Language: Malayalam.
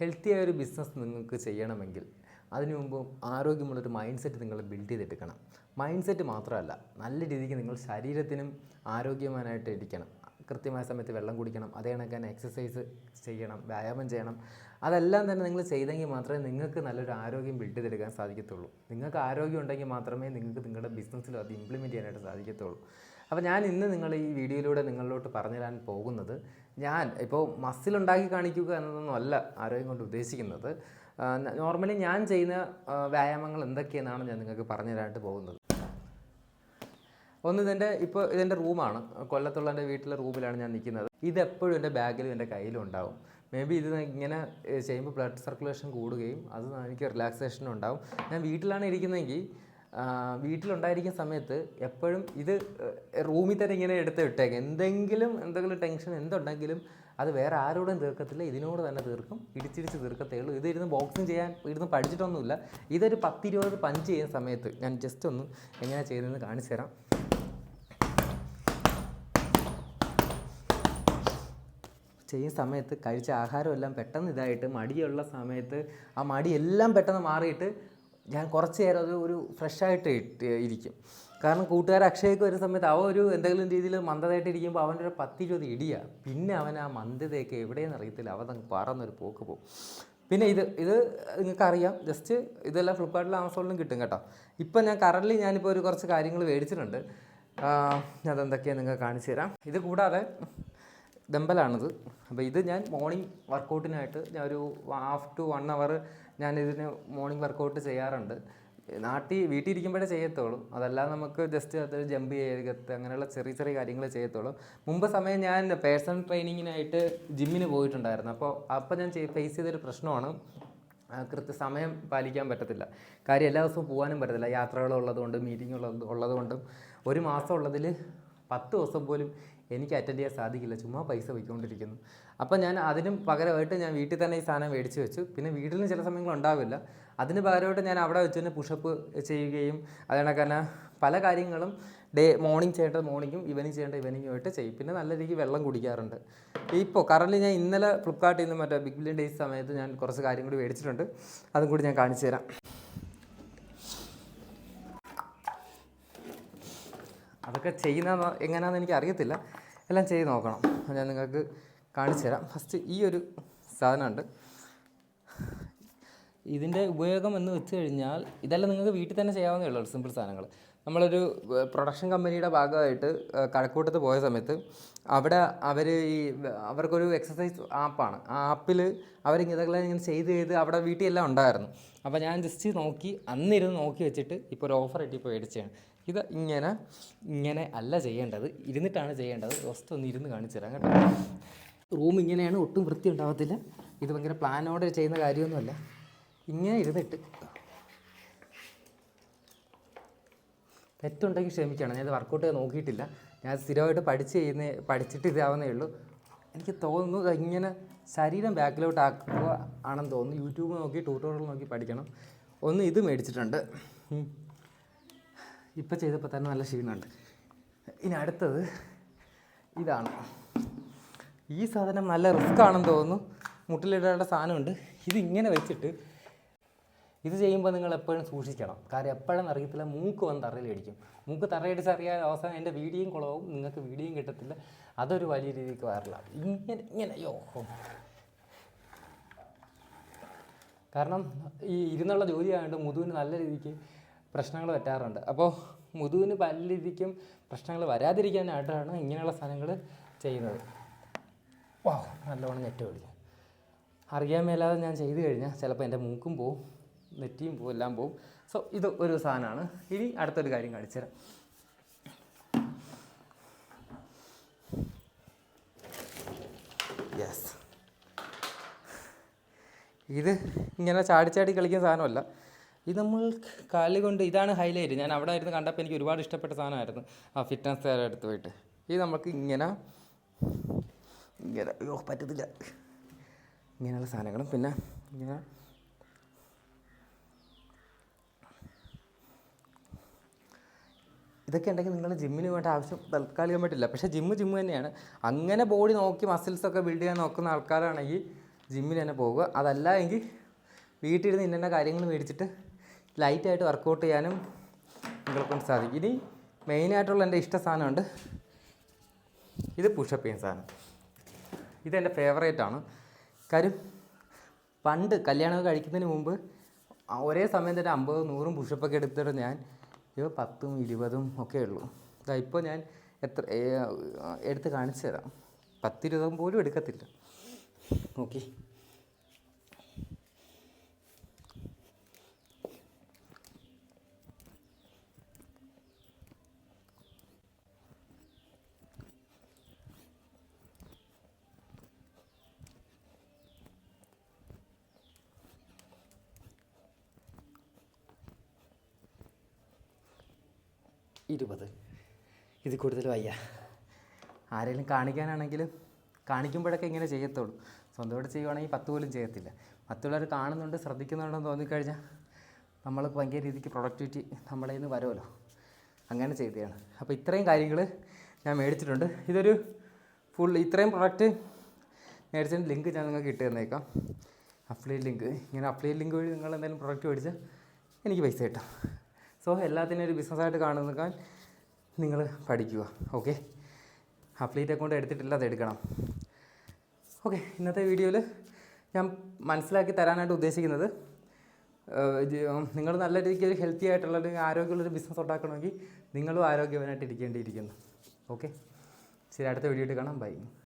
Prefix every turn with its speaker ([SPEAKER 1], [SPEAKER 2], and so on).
[SPEAKER 1] ഹെൽത്തി ആയ ഒരു ബിസിനസ് നിങ്ങൾക്ക് ചെയ്യണമെങ്കിൽ അതിനു മുമ്പ് ആരോഗ്യമുള്ളൊരു മൈൻഡ് സെറ്റ് നിങ്ങൾ ബിൽഡ് ചെയ്തെടുക്കണം. മൈൻഡ് സെറ്റ് മാത്രമല്ല നല്ല രീതിക്ക് നിങ്ങൾ ശരീരത്തിനും ആരോഗ്യവാനായിട്ട് ഇരിക്കണം. കൃത്യമായ സമയത്ത് വെള്ളം കുടിക്കണം അതേ കണക്ക് തന്നെ എക്സസൈസ് ചെയ്യണം വ്യായാമം ചെയ്യണം. അതെല്ലാം തന്നെ നിങ്ങൾ ചെയ്തെങ്കിൽ മാത്രമേ നിങ്ങൾക്ക് നല്ലൊരു ആരോഗ്യം ബിൽഡ് ചെയ്തെടുക്കാൻ സാധിക്കത്തുള്ളൂ. നിങ്ങൾക്ക് ആരോഗ്യം ഉണ്ടെങ്കിൽ മാത്രമേ നിങ്ങൾക്ക് നിങ്ങളുടെ ബിസിനസ്സിൽ അത് ഇംപ്ലിമെന്റ് ചെയ്യാനായിട്ട് സാധിക്കത്തുള്ളൂ. അപ്പോൾ ഞാൻ ഇന്ന് നിങ്ങൾ ഈ വീഡിയോയിലൂടെ നിങ്ങളിലോട്ട് പറഞ്ഞു തരാൻ പോകുന്നത് ഞാൻ ഇപ്പോൾ മസിൽ ഉണ്ടാക്കി കാണിക്കുക എന്നതൊന്നും അല്ല ആരോഗ്യം കൊണ്ട് ഉദ്ദേശിക്കുന്നത്. നോർമലി ഞാൻ ചെയ്യുന്ന വ്യായാമങ്ങൾ എന്തൊക്കെയെന്നാണ് ഞാൻ നിങ്ങൾക്ക് പറഞ്ഞു തരാനായിട്ട് പോകുന്നത്. ഒന്ന് ഇതിന്റെ ഇപ്പോൾ ഇതിന്റെ റൂമാണ്. കൊല്ലത്തുള്ള എന്റെ വീട്ടിലെ റൂമിലാണ് ഞാൻ നിൽക്കുന്നത്. ഇതെപ്പോഴും എന്റെ ബാഗിലും എന്റെ കയ്യിലും ഉണ്ടാവും. മേ ബി ഇത് ഇങ്ങനെ ചെയ്യുമ്പോൾ ബ്ലഡ് സർക്കുലേഷൻ കൂടുകയും അത് എനിക്ക് റിലാക്സേഷനും ഉണ്ടാവും. ഞാൻ വീട്ടിലാണ് ഇരിക്കുന്നതെങ്കിൽ വീട്ടിലുണ്ടായിരിക്കുന്ന സമയത്ത് എപ്പോഴും ഇത് റൂമിൽ തന്നെ ഇങ്ങനെ എടുത്ത് വിട്ടേക്കും. എന്തെങ്കിലും എന്തെങ്കിലും ടെൻഷൻ എന്തുണ്ടെങ്കിലും അത് വേറെ ആരോടും തീർക്കത്തില്ല. ഇതിനോട് തന്നെ തീർക്കും. ഇടിച്ചിടിച്ച് തീർക്കത്തേ ഉള്ളൂ. ഇതിരുന്ന് ബോക്സിങ് ചെയ്യാൻ ഇരുന്ന് പഠിച്ചിട്ടൊന്നുമില്ല. ഇതൊരു പത്തിരുപത് പഞ്ച് ചെയ്യുന്ന സമയത്ത് ഞാൻ ജസ്റ്റ് ഒന്ന് എങ്ങനെയാണ് ചെയ്യുന്നതെന്ന് കാണിച്ചു തരാം. ചെയ്യുന്ന സമയത്ത് കഴിച്ച ആഹാരമെല്ലാം പെട്ടെന്ന് ഇതായിട്ട് മടിയുള്ള സമയത്ത് ആ മടിയെല്ലാം പെട്ടെന്ന് മാറിയിട്ട് ഞാൻ കുറച്ച് നേരം അത് ഒരു ഫ്രഷായിട്ട് ഇരിക്കും. കാരണം കൂട്ടുകാർ അക്ഷയൊക്കെ വരുന്ന സമയത്ത് അവ ഒരു എന്തെങ്കിലും രീതിയിൽ മന്ദതയായിട്ട് ഇരിക്കുമ്പോൾ അവന്റെ ഒരു പത്തിരുപത് ഇടിയാണ് പിന്നെ അവൻ ആ മന്ദതയൊക്കെ എവിടെയെന്ന് അറിയത്തില്ല. അവൻ അങ്ങ് പറന്നൊരു പോക്ക് പോകും പിന്നെ ഇത് ഇത് നിങ്ങൾക്കറിയാം. ജസ്റ്റ് ഇതെല്ലാം ഫ്ലിപ്കാർട്ടിലും ആമസോണിലും കിട്ടും കേട്ടോ. ഇപ്പം ഞാൻ കറന്റ്ലി ഞാനിപ്പോൾ ഒരു കുറച്ച് കാര്യങ്ങൾ മേടിച്ചിട്ടുണ്ട്. അതെന്തൊക്കെയാണ് നിങ്ങൾക്ക് കാണിച്ചു തരാം. ഇത് കൂടാതെ ഡമ്പലാണിത് അപ്പോൾ ഇത് ഞാൻ മോർണിംഗ് വർക്കൗട്ടിനായിട്ട് ഞാൻ ഒരു ഹാഫ് ടു വൺ അവർ ഞാൻ ഇതിന് മോർണിംഗ് വർക്കൗട്ട് ചെയ്യാറുണ്ട്. നാട്ടിൽ വീട്ടിൽ ഇരിക്കുമ്പോഴേ ചെയ്യത്തുള്ളൂ. അതല്ലാതെ നമുക്ക് ജസ്റ്റ് അത് ജമ്പ് ചെയ്യത്ത് അങ്ങനെയുള്ള ചെറിയ ചെറിയ കാര്യങ്ങൾ ചെയ്യത്തുള്ളൂ. മുമ്പ് സമയം ഞാൻ പേഴ്സണൽ ട്രെയിനിങ്ങിനായിട്ട് ജിമ്മിന് പോയിട്ടുണ്ടായിരുന്നു. അപ്പോൾ അപ്പോൾ ഞാൻ ഫേസ് ചെയ്തൊരു പ്രശ്നമാണ്. കൃത്യ കൃത്യസമയം പാലിക്കാൻ പറ്റത്തില്ല. കാര്യം എല്ലാ ദിവസവും പോകാനും പറ്റത്തില്ല. യാത്രകളുള്ളതുകൊണ്ട് മീറ്റിംഗ് ഉള്ളത് ഉള്ളതുകൊണ്ടും. ഒരു മാസം ഉള്ളതിൽ പത്ത് ദിവസം പോലും എനിക്ക് അറ്റൻഡ് ചെയ്യാൻ സാധിക്കില്ല. ചുമ്മാ പൈസ പോയിക്കൊണ്ടിരിക്കുന്നു അപ്പം ഞാൻ അതിനും പകരമായിട്ട് ഞാൻ വീട്ടിൽ തന്നെ ഈ സാധനം മേടിച്ച് വെച്ചു. പിന്നെ വീട്ടിൽ നിന്ന് ചില സമയങ്ങൾ ഉണ്ടാവില്ല. അതിന് പകരമായിട്ട് ഞാൻ അവിടെ വെച്ച് തന്നെ പുഷപ്പ് ചെയ്യുകയും അതുകൊണ്ടൊക്കെ തന്നെ പല കാര്യങ്ങളും ഡേ മോർണിംഗ് ചെയ്യേണ്ടത് മോർണിംഗും ഈവനിങ് ചെയ്യേണ്ട ഈവനിങ്ങുമായിട്ട് ചെയ്യും. പിന്നെ നല്ല രീതിക്ക് വെള്ളം കുടിക്കാറുണ്ട്. ഇപ്പോൾ കറന്റ്ലി ഞാൻ ഇന്നലെ ഫ്ലിപ്കാർട്ടിൽ നിന്ന് മറ്റേ ബിഗ് ബില്യൺ ഡേയ്സ് സമയത്ത് ഞാൻ കുറച്ച് കാര്യം കൂടി മേടിച്ചിട്ടുണ്ട്. അതും കൂടി ഞാൻ കാണിച്ചു തരാം. അതൊക്കെ ചെയ്യുന്ന എങ്ങനെയാണെന്ന് എനിക്ക് അറിയത്തില്ല എല്ലാം ചെയ്ത് നോക്കണം. ഞാൻ നിങ്ങൾക്ക് കാണിച്ചു തരാം. ഫസ്റ്റ് ഈ ഒരു സാധനമുണ്ട്. ഇതിന്റെ ഉപയോഗം എന്ന് വെച്ച് കഴിഞ്ഞാൽ ഇതെല്ലാം നിങ്ങൾക്ക് വീട്ടിൽ തന്നെ ചെയ്യാവുന്നേ ഉള്ളൂ സിമ്പിൾ സാധനങ്ങൾ. നമ്മളൊരു പ്രൊഡക്ഷൻ കമ്പനിയുടെ ഭാഗമായിട്ട് കഴക്കൂട്ടത്ത് പോയ സമയത്ത് അവിടെ അവർ ഈ അവർക്കൊരു എക്സസൈസ് ആപ്പാണ് ആ ആപ്പിൽ അവരിതെല്ലാം ഇങ്ങനെ ചെയ്ത് ചെയ്ത് അവിടെ വീട്ടിൽ എല്ലാം ഉണ്ടായിരുന്നു. അപ്പോൾ ഞാൻ ജസ്റ്റ് നോക്കി അന്നിരുന്ന് നോക്കി വെച്ചിട്ട് ഇപ്പോൾ ഒരു ഓഫർ ഇട്ടിപ്പോൾ മേടിച്ചാണ് ഇത് ഇങ്ങനെ ഇങ്ങനെ അല്ല ചെയ്യേണ്ടത്. ഇരുന്നിട്ടാണ് ചെയ്യേണ്ടത്. ജസ്റ്റ് ഒന്ന് ഇരുന്ന് കാണിച്ചു തരാം കേട്ടോ. റൂം ഇങ്ങനെയാണ് ഒട്ടും വൃത്തി ഉണ്ടാവത്തില്ല. ഇത് ഭയങ്കര പ്ലാനോടെ ചെയ്യുന്ന കാര്യമൊന്നുമല്ല. ഇങ്ങനെ ഇരുന്നിട്ട്. തെറ്റുണ്ടെങ്കിൽ ക്ഷമിക്കണം. ഞാൻ ഇത് വർക്കൗട്ട് നോക്കിയിട്ടില്ല. ഞാൻ സ്ഥിരമായിട്ട് പഠിച്ച് ചെയ്യുന്ന പഠിച്ചിട്ട് ഇതാവുന്നേ ഉള്ളൂ. എനിക്ക് തോന്നുന്നു ഇങ്ങനെ ശരീരം ബാക്കിലോട്ട് ആക്കുക ആണെന്ന് തോന്നുന്നു. യൂട്യൂബ് നോക്കി ട്യൂട്ടോറിയൽ നോക്കി പഠിക്കണം. ഒന്ന് ഇത് മേടിച്ചിട്ടുണ്ട്. ഉം. ഇപ്പം ചെയ്തപ്പോൾ തന്നെ നല്ല ക്ഷീണമുണ്ട്. ഇനി അടുത്തത് ഇതാണ്. ഈ സാധനം നല്ല റിസ്ക് ആണെന്ന് തോന്നുന്നു. മുട്ടിലിടേണ്ട സാധനമുണ്ട്. ഇതിങ്ങനെ വെച്ചിട്ട് ഇത് ചെയ്യുമ്പോൾ നിങ്ങൾ എപ്പോഴും സൂക്ഷിക്കണം. കാരണം എപ്പോഴും അറിയത്തില്ല മൂക്ക് വന്ന് തറയിലടിക്കും. മൂക്ക് തറയടിച്ച് അറിയാൻ അവസാനം എന്റെ വീഡിയോയും കുളവും നിങ്ങൾക്ക് വീഡിയോയും കിട്ടത്തില്ല. അതൊരു വലിയ രീതിക്ക് വൈറലാണ് ഇങ്ങനെ ഇങ്ങനെ യോ. കാരണം ഈ ഇരുന്നുള്ള ജോലി ആയതുകൊണ്ട് മുതുവിന് നല്ല രീതിക്ക് പ്രശ്നങ്ങൾ പറ്റാറുണ്ട്. അപ്പോൾ മുതുവിന് പല രീതിക്കും പ്രശ്നങ്ങൾ വരാതിരിക്കാനായിട്ടാണ് ഇങ്ങനെയുള്ള സാധനങ്ങൾ ചെയ്യുന്നത്. വാ നല്ലോണം നെറ്റ് പിടിക്കും അറിയാൻ മേലാതെ ഞാൻ ചെയ്ത് കഴിഞ്ഞാൽ ചിലപ്പോൾ എന്റെ മൂക്കും പോവും നെറ്റിയും പോവും എല്ലാം പോവും. സോ ഇത് ഒരു സാധനമാണ്. ഇനി അടുത്തൊരു കാര്യം കാണിച്ചു തരാം. യെസ് ഇത് ഇങ്ങനെ ചാടി ചാടി കളിക്കുന്ന സാധനമല്ല. ഇത് നമ്മൾ കാൽ കൊണ്ട് ഇതാണ് ഹൈലൈറ്റ് ഞാൻ അവിടെ ഇരുന്ന് കണ്ടപ്പോൾ എനിക്ക് ഒരുപാട് ഇഷ്ടപ്പെട്ട സാധനമായിരുന്നു. ആ ഫിറ്റ്നസ് അടുത്ത് പോയിട്ട്. ഇത് നമുക്ക് ഇങ്ങനെ ഇങ്ങനെ അയ്യോ പറ്റത്തില്ല. ഇങ്ങനെയുള്ള സാധനങ്ങളും പിന്നെ ഇങ്ങനെ. ഇതൊക്കെ ഉണ്ടെങ്കിൽ നിങ്ങൾ ജിമ്മിന് വേണ്ട ആവശ്യം തൽക്കാലികം പറ്റില്ല പക്ഷേ ജിമ്മ് ജിമ്മ് തന്നെയാണ്. അങ്ങനെ ബോഡി നോക്കി മസിൽസൊക്കെ ബിൽഡ് ചെയ്യാൻ നോക്കുന്ന ആൾക്കാരാണെങ്കിൽ ജിമ്മിൽ തന്നെ പോകുക. അതല്ല എങ്കിൽ വീട്ടിലിരുന്ന് ഇന്ന കാര്യങ്ങൾ മേടിച്ചിട്ട് ലൈറ്റായിട്ട് വർക്കൗട്ട് ചെയ്യാനും നിങ്ങളെ കൊണ്ട് സാധിക്കും. ഇനി മെയിനായിട്ടുള്ള എന്റെ ഇഷ്ട സാധനമുണ്ട്. ഇത് പുഷപ്പ് ചെയ്യുന്ന സാധനം. ഇതെന്റെ ഫേവറേറ്റ് ആണ്. കാര്യം പണ്ട് കല്യാണമൊക്കെ കഴിക്കുന്നതിന് മുമ്പ് ഒരേ സമയം തന്നെ അമ്പതും നൂറും പുഷപ്പൊക്കെ എടുത്തിട്ട് ഞാൻ ഇപ്പോൾ പത്തും ഇരുപതും ഒക്കെ ഉള്ളൂ. ഇതാ ഇപ്പോൾ ഞാൻ എത്ര എടുത്ത് കാണിച്ചു തരാം. പത്തിരുപതും പോലും എടുക്കത്തില്ല. ഓക്കെ ഇരുപത്. ഇത് കൂടുതൽ വയ്യ. ആരെങ്കിലും കാണിക്കാനാണെങ്കിലും കാണിക്കുമ്പോഴൊക്കെ ഇങ്ങനെ ചെയ്യത്തുള്ളൂ. സ്വന്തമായിട്ട് ചെയ്യുവാണെങ്കിൽ പത്ത് പോലും ചെയ്യത്തില്ല. മറ്റുള്ളവർ കാണുന്നുണ്ട് ശ്രദ്ധിക്കുന്നുണ്ടെന്ന് തോന്നിക്കഴിഞ്ഞാൽ നമ്മൾ ഭയങ്കര രീതിക്ക് പ്രൊഡക്ടിവിറ്റി നമ്മളെ നിന്ന് വരുമല്ലോ. അങ്ങനെ ചെയ്തതാണ്. അപ്പോൾ ഇത്രയും കാര്യങ്ങൾ ഞാൻ മേടിച്ചിട്ടുണ്ട്. ഇതൊരു ഫുൾ ഇത്രയും പ്രൊഡക്റ്റ് മേടിച്ചതിന്റെ ലിങ്ക് ഞാൻ നിങ്ങൾക്ക് ഇട്ട് തന്നേക്കാം. അപ്ലൈ ലിങ്ക് ഇങ്ങനെ അപ്ലൈ ലിങ്ക് വഴി നിങ്ങൾ എന്തെങ്കിലും പ്രൊഡക്റ്റ് മേടിച്ചാൽ എനിക്ക് പൈസ കിട്ടും. സോ എല്ലാത്തിനും ഒരു ബിസിനസ്സായിട്ട് കാണുന്നേക്കാൻ നിങ്ങൾ പഠിക്കുക ഓക്കെ അപ്ലൈറ്റ് അക്കൗണ്ട് എടുത്തിട്ടില്ല അത് എടുക്കണം. ഓക്കെ ഇന്നത്തെ വീഡിയോയിൽ ഞാൻ മനസ്സിലാക്കി തരാനായിട്ട് ഉദ്ദേശിക്കുന്നത് നിങ്ങൾ നല്ല രീതിക്ക് ഒരു ഹെൽത്തി ആയിട്ടുള്ള ഒരു ആരോഗ്യമുള്ളൊരു ബിസിനസ് ഉണ്ടാക്കണമെങ്കിൽ നിങ്ങളും ആരോഗ്യവാനായിട്ട് ഇരിക്കേണ്ടിയിരിക്കുന്നു ഓക്കെ ശരി അടുത്ത വീഡിയോ ആയിട്ട് കാണാം. ബൈ